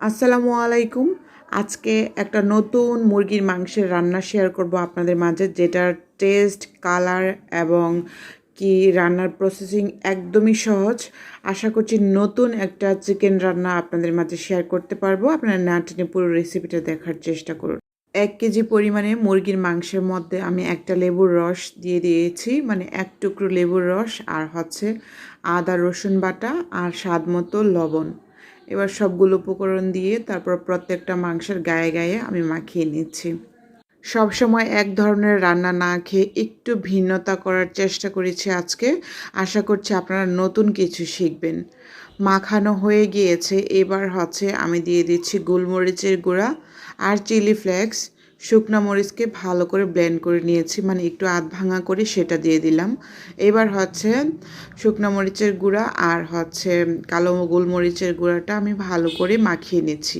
আসসালামু আলাইকুম। আজকে একটা নতুন মুরগির মাংসের রান্না শেয়ার করব আপনাদের মাঝে, যেটার টেস্ট কালার এবং কি রান্নার প্রসেসিং একদমই সহজ। আশা করছি নতুন একটা চিকেন রান্না আপনাদের মাঝে শেয়ার করতে পারব। আপনারা না পুরো রেসিপিটা দেখার চেষ্টা করুন। এক কেজি পরিমাণে মুরগির মাংসের মধ্যে আমি একটা লেবুর রস দিয়ে দিয়েছি মানে এক টুকরো লেবুর রস আর হচ্ছে আদা রসুন বাটা আর স্বাদ মতো লবণ। এবার সবগুলো উপকরণ দিয়ে তারপর প্রত্যেকটা মাংসের গায়ে গায়ে আমি মাখিয়ে নিচ্ছি। সব সময় এক ধরনের রান্না না খেয়ে একটু ভিন্নতা করার চেষ্টা করেছি আজকে। আশা করছি আপনারা নতুন কিছু শিখবেন। মাখানো হয়ে গিয়েছে, এবার হচ্ছে আমি দিয়ে দিচ্ছি গোলমরিচের গুঁড়া আর চিলি ফ্লেক্স। শুকনা মরিচকে ভালো করে ব্লেন্ড করে নিয়েছি মানে একটু আধ ভাঙা করে সেটা দিয়ে দিলাম। এবার হচ্ছে শুকনা মরিচের গুঁড়া আর হচ্ছে কালো গোলমরিচের গুঁড়াটা আমি ভালো করে মাখিয়ে নিচ্ছি।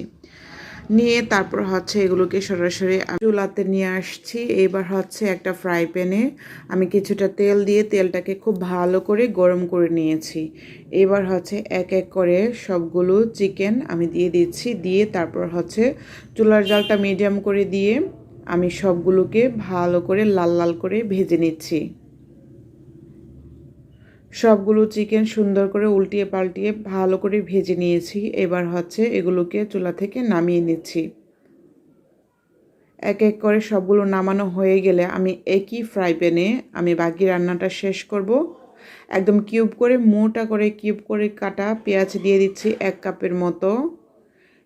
নিয়ে তারপর হচ্ছে এগুলোকে সরাসরি চুলাতে নিয়ে আসছি। এবার হচ্ছে একটা ফ্রাই প্যানে আমি কিছুটা তেল দিয়ে তেলটাকে খুব ভালো করে গরম করে নিয়েছি। এবার হচ্ছে এক এক করে সবগুলো চিকেন আমি দিয়ে দিচ্ছি। দিয়ে তারপর হচ্ছে চুলার জালটা মিডিয়াম করে দিয়ে আমি সবগুলোকে ভালো করে লাল লাল করে ভেজে নিচ্ছি। সবগুলো চিকেন সুন্দর করে উল্টিয়ে পাল্টিয়ে ভালো করে ভেজে নিয়েছি। এবার হচ্ছে এগুলোকে চুলা থেকে নামিয়ে নিচ্ছি। এক এক করে সবগুলো নামানো হয়ে গেলে আমি একই ফ্রাই প্যানে আমি বাকি রান্নাটা শেষ করব। একদম কিউব করে, মোটা করে, কিউব করে কাটা পেঁয়াজ দিয়ে দিচ্ছি এক কাপের মতো।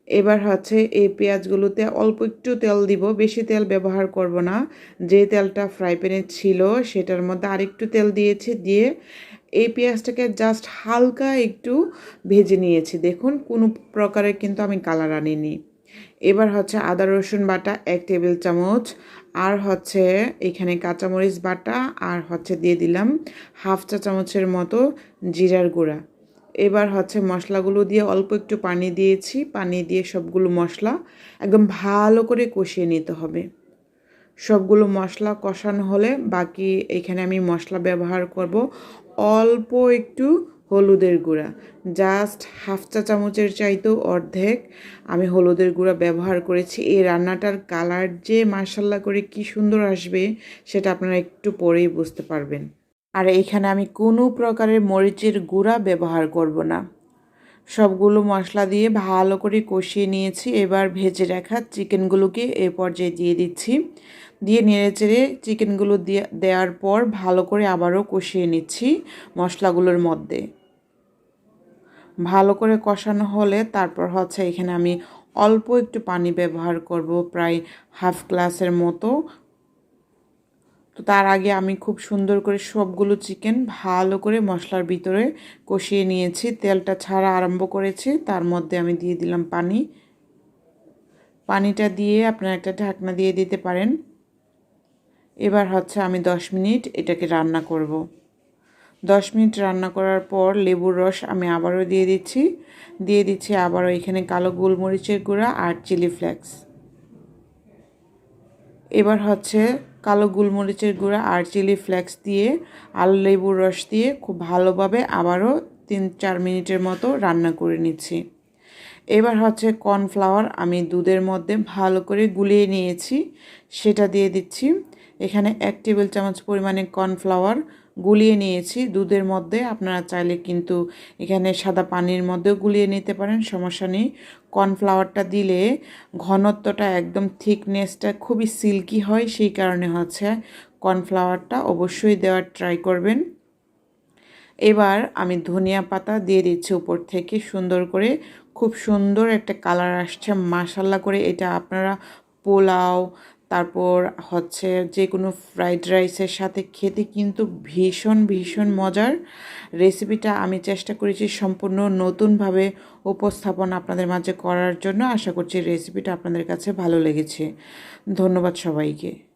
এবার হচ্ছে এই পেঁয়াজগুলোতে অল্প একটু তেল দিব, বেশি তেল ব্যবহার করব না। যে তেলটা ফ্রাই প্যানে ছিল সেটার মধ্যে আরেকটু তেল দিয়েছি, দিয়ে এই পেঁয়াজটাকে জাস্ট হালকা একটু ভেজে নিয়েছি। দেখুন, কোনো প্রকারের কিন্তু আমি কালার আনিনি। এবার হচ্ছে আদা, রসুন বাটা, এক টেবিল চামচ, আর হচ্ছে এখানে কাঁচামরিচ বাটা, আর হচ্ছে দিয়ে দিলাম হাফ চা চামচের মতো জিরার গুঁড়া। এবার হচ্ছে মশলাগুলো দিয়ে অল্প একটু পানি দিয়েছি। পানি দিয়ে সবগুলো মশলা একদম ভালো করে কষিয়ে নিতে হবে। সবগুলো মশলা কষানো হলে বাকি এখানে আমি মশলা ব্যবহার করব অল্প একটু হলুদের গুঁড়া। জাস্ট হাফ চা চামচের চাইতেও অর্ধেক আমি হলুদের গুঁড়া ব্যবহার করেছি। এই রান্নাটার কালার যে মার্শাল্লা করে কি সুন্দর আসবে সেটা আপনারা একটু পরেই বুঝতে পারবেন। আর এখানে আমি কোনো প্রকারের মরিচের গুঁড়া ব্যবহার করব না। সবগুলো মশলা দিয়ে ভালো করে কষিয়ে নিয়েছি। এবার ভেজে রাখা চিকেনগুলোকে এ পর্যায়ে দিয়ে দিচ্ছি। দিয়ে নেড়ে চেড়ে চিকেনগুলো দিয়ে দেওয়ার পর ভালো করে আবারও কষিয়ে নিচ্ছি মশলাগুলোর মধ্যে। ভালো করে কষানো হলে তারপর হচ্ছে এখানে আমি অল্প একটু পানি ব্যবহার করব, প্রায় হাফ গ্লাসের মতো তো তার আগে আমি খুব সুন্দর করে সবগুলো চিকেন ভালো করে মশলার ভিতরে কষিয়ে নিয়েছি। তেলটা ছাড়া আরম্ভ করেছি, তার মধ্যে আমি দিয়ে দিলাম পানি। পানিটা দিয়ে আপনার একটা ঢাকনা দিয়ে দিতে পারেন। এবার হচ্ছে আমি দশ মিনিট এটাকে রান্না করব। দশ মিনিট রান্না করার পর লেবুর রস আমি আবারও দিয়ে দিচ্ছি। দিয়ে দিচ্ছি আবারও এখানে কালো গোলমরিচের গুঁড়া আর চিলি ফ্লেক্স। এবার হচ্ছে কালো গোলমরিচের গুঁড়া আর চিলি ফ্লেক্স দিয়ে, আলু লেবুর রস দিয়ে খুব ভালোভাবে আবারও তিন চার মিনিটের মতো রান্না করে নিচ্ছি। এবার হচ্ছে কর্নফ্লাওয়ার আমি দুধের মধ্যে ভালো করে গুলিয়ে নিয়েছি। সেটা দিয়ে দিচ্ছি। এখানে এক টেবিল চামচ পরিমাণে কর্নফ্লাওয়ার গুলিয়ে নিয়েছি। দুধের মধ্যে আপনারা চাইলে কিন্তু এখানে সাদা পানির মধ্যেও গুলিয়ে নিতে পারেন, সমস্যা নেই। কর্নফ্লাওয়ারটা দিলে ঘনত্বটা একদম থিকনেসটা খুবই সিল্কি হয়, সেই কারণে হচ্ছে কর্নফ্লাওয়ারটা অবশ্যই দেওয়ার ট্রাই করবেন। এবার আমি ধনিয়া পাতা দিয়ে দিচ্ছি উপর থেকে, সুন্দর করে খুব সুন্দর একটা কালার আসছে মাসাল্লা করে। এটা আপনারা পোলাও তারপর হচ্ছে যে কোনো ফ্রাইড রাইসের সাথে খেতে কিন্তু ভীষণ ভীষণ মজার। রেসিপিটা আমি চেষ্টা করেছি সম্পূর্ণ নতুনভাবে উপস্থাপন আপনাদের মাঝে করার জন্য। আশা করছি রেসিপিটা আপনাদের কাছে ভালো লেগেছে। ধন্যবাদ সবাইকে।